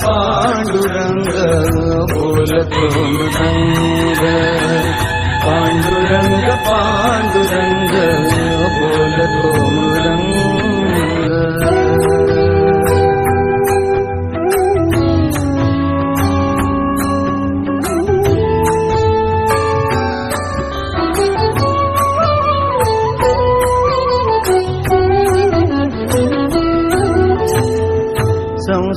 पांडुरंग पांडुरंग बोलतो मृदंग पांडुरंग पांडुरंग बोलतो